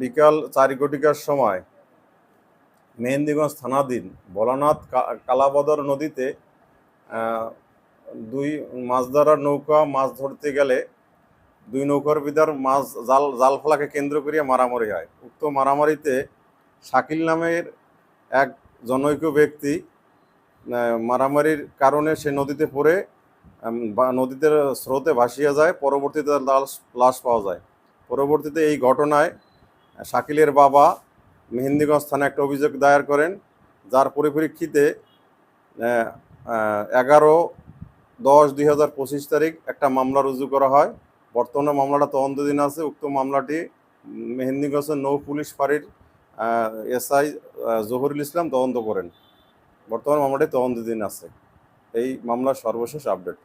বিকাল চারি কোটিকার সময় মেহেন্দিগঞ্জ থানাধীন বলানাথ কালাবদর নদীতে দুই মাছ ধরার নৌকা মাছ ধরতে গেলে দুই নৌকার ভিতর মাছ জাল জাল ফেলাকে কেন্দ্র করিয়া মারামারি হয়। উক্ত মারামারিতে শাকিল নামের এক জনৈক ব্যক্তি মারামারির কারণে সে নদীতে পড়ে নদীতে স্রোতে ভাসিয়ে যায়, পরবর্তীতে লাশ লাশ পাওয়া যায়। পরবর্তীতে এই ঘটনায় শাকিলের বাবা মেহেন্দিগঞ্জ থানায় একটা অভিযোগ দায়ের করেন, যার পরিপ্রেক্ষিতে এগারো দশ দুই হাজার পঁচিশ তারিখ একটা মামলা রুজু করা হয়। বর্তমানে মামলাটা তদন্তাধীন আছে। উক্ত মামলাটি মেহেন্দিগঞ্জের নৌ পুলিশ ফাঁড়ির এসআই জহুরুল ইসলাম তদন্ত করেন। বর্তমান মামলাটি তদন্তাধীন আছে। এই মামলার সর্বশেষ আপডেট।